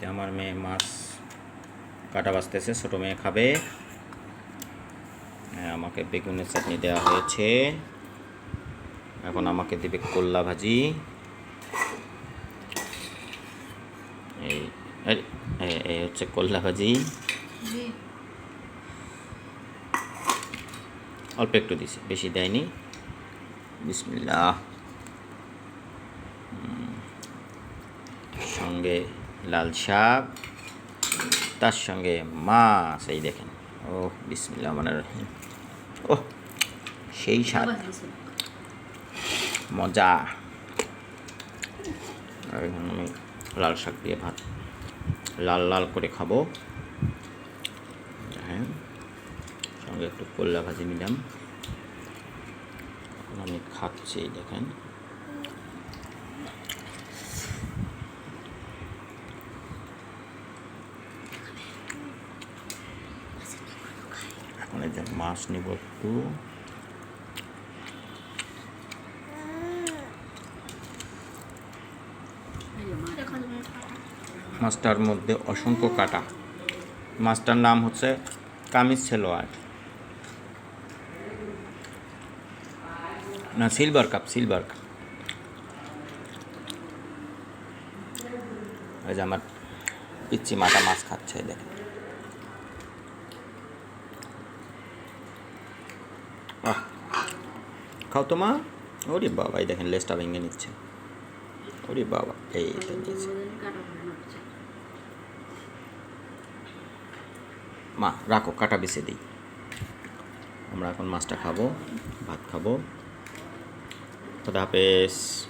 যে আমার মেয়ে মাছ কাটা বাঁচতেছে ছোটো মেয়ে খাবে। হ্যাঁ, আমাকে বেগুনের চাটনি দেওয়া হয়েছে। এখন আমাকে দেবে কল্লা ভাজি। এই এই- এই- এই হচ্ছে কল্লা ভাজি। অল্প একটু দিছি বেশি দেয়নি। বিসমিল্লাহ। সঙ্গে লাল শাক, তার সঙ্গে মাছ, এই দেখেন। ও বিসমিল্লাহ মানে রহিম। ও সেই স্বাদ। মজা। আমি লাল শাক দিয়ে ভাত লাল লাল করে খাব। হ্যাঁ সঙ্গে একটু কল্লা ভাজি নিলাম। আমি খাচ্ছি, দেখেন। এখন এই যে মাছ নিব একটু। মাছটার মধ্যে অসংখ্য কাটা। মাছটার নাম হচ্ছে কামিজ সেলোয়ার না, সিলভার কাপ সিলভার কাপ। ওই যে আমার পিচ্ছি মাটা মাছ খাচ্ছে এই দেখেন। আহ, খাও তো মা। ওরে বাবা এই দেখেন লেসটা ভেঙে নিচ্ছে। ওরে বাবা এই মা রাখো কাটা বেছে দিই। আমরা এখন মাছটা খাব ভাত খাব। খোদা হাফেজ।